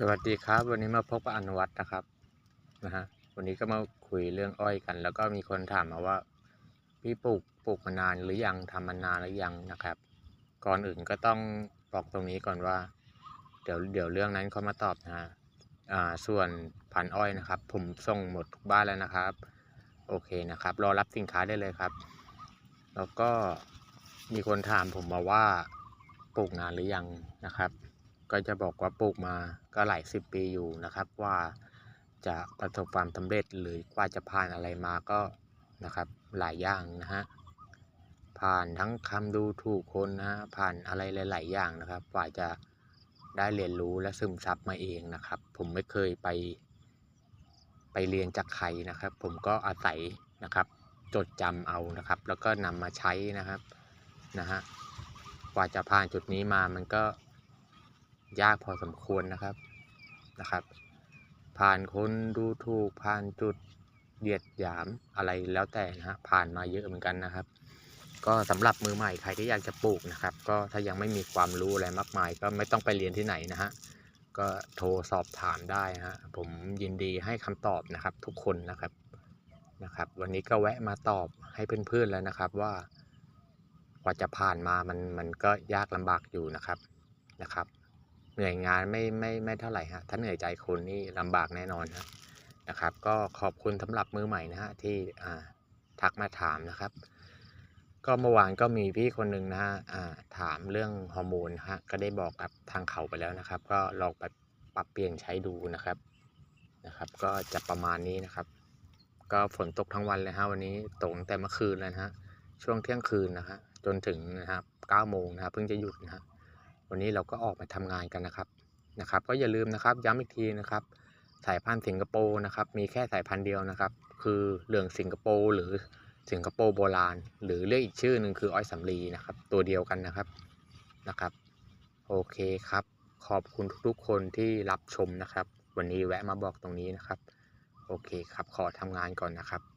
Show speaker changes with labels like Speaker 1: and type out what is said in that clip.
Speaker 1: สวัสดีครับ วันนี้มาพบกับอนุวัฒน์นะครับนะฮะวันนี้ก็มาคุยเรื่องอ้อยกัน แล้วก็มีคนถามมาว่า พี่ปลูกปลูกมานานหรือยังทำมานานหรือยังนะครับ ก่อนอื่นก็ต้องบอกตรงนี้ก่อนว่า เดี๋ยวเดี๋ยวเรื่องนั้นเขามาตอบนะฮะอ่าส่วนพันอ้อยนะครับ ผมส่งหมดทุกบ้านแล้วนะครับ โอเคนะครับ รอรับสินค้าได้เลยครับ แล้วก็มีคนถามผมมาว่าปลูกนานหรือยังนะครับ ก็จะบอกว่าปลูกมาก็หลายสิบปีอยู่นะครับ ว่าจะประสบความสำเร็จหรือกว่าจะผ่านอะไรมาก็นะครับหลายอย่างนะฮะผ่านทั้งคำดูถูกคนนะฮะผ่านอะไรหลาย ๆ อย่างนะครับ กว่าจะได้เรียนรู้และซึมซับมาเองนะครับ ผมไม่เคยไป ไปเรียนจากใครนะครับ ผมก็อาศัยนะครับ จดจำเอานะครับ แล้วก็นำมาใช้นะครับนะฮะกว่าจะผ่านจุดนี้มามันก็ ยากพอสมควรนะครับนะครับ ผ่านคนดูถูกผ่านจุดเหยียดหยามอะไรแล้วแต่นะฮะผ่านมาเยอะเหมือนกันนะครับ ก็สำหรับมือใหม่ใครที่อยากจะปลูกนะครับ ก็ถ้ายังไม่มีความรู้อะไรมากมาย ก็ไม่ต้องไปเรียนที่ไหนนะฮะก็โทรสอบถามได้ฮะผมยินดีให้คำตอบนะครับ ทุกคนนะครับนะครับ วันนี้ก็แวะมาตอบให้เพื่อนๆแล้วนะครับว่ากว่าจะผ่านมามันมันก็ยากลำบากอยู่นะครับนะครับ เหนื่อยงานไม่ไม่ไม่เท่าไหร่ฮะถ้าเหนื่อยใจคนนี่ลำบากแน่นอนฮะนะครับ ก็ขอบคุณสำหรับมือใหม่นะฮะที่อ่าทักมาถามนะครับ ก็เมื่อวานก็มีพี่คนหนึ่งนะฮะอ่าถามเรื่องฮอร์โมนฮะก็ได้บอกกับทางเขาไปแล้วนะครับ ก็ลองไปปรับเปลี่ยนใช้ดูนะครับนะครับ ก็จะประมาณนี้นะครับ ก็ฝนตกทั้งวันเลยฮะวันนี้ตกตั้งแต่เมื่อคืนแล้วนะฮะช่วงเที่ยงคืนนะฮะจนถึงนะครับ9โมงนะครับเพิ่งจะหยุดนะฮะ วันนี้เราก็ออกมาทำงานกันนะครับนะครับ ก็อย่าลืมนะครับย้ำอีกทีนะครับ สายพันธุ์สิงคโปร์นะครับ มีแค่สายพันธุ์เดียวนะครับ คือเหลืองสิงคโปร์หรือสิงคโปร์โบราณ หรือเรียกอีกชื่อหนึ่งคืออ้อยสำลีนะครับ ตัวเดียวกันนะครับนะครับ โอเคครับ ขอบคุณทุกๆคนที่รับชมนะครับ วันนี้แวะมาบอกตรงนี้นะครับ โอเคครับ ขอทำงานก่อนนะครับ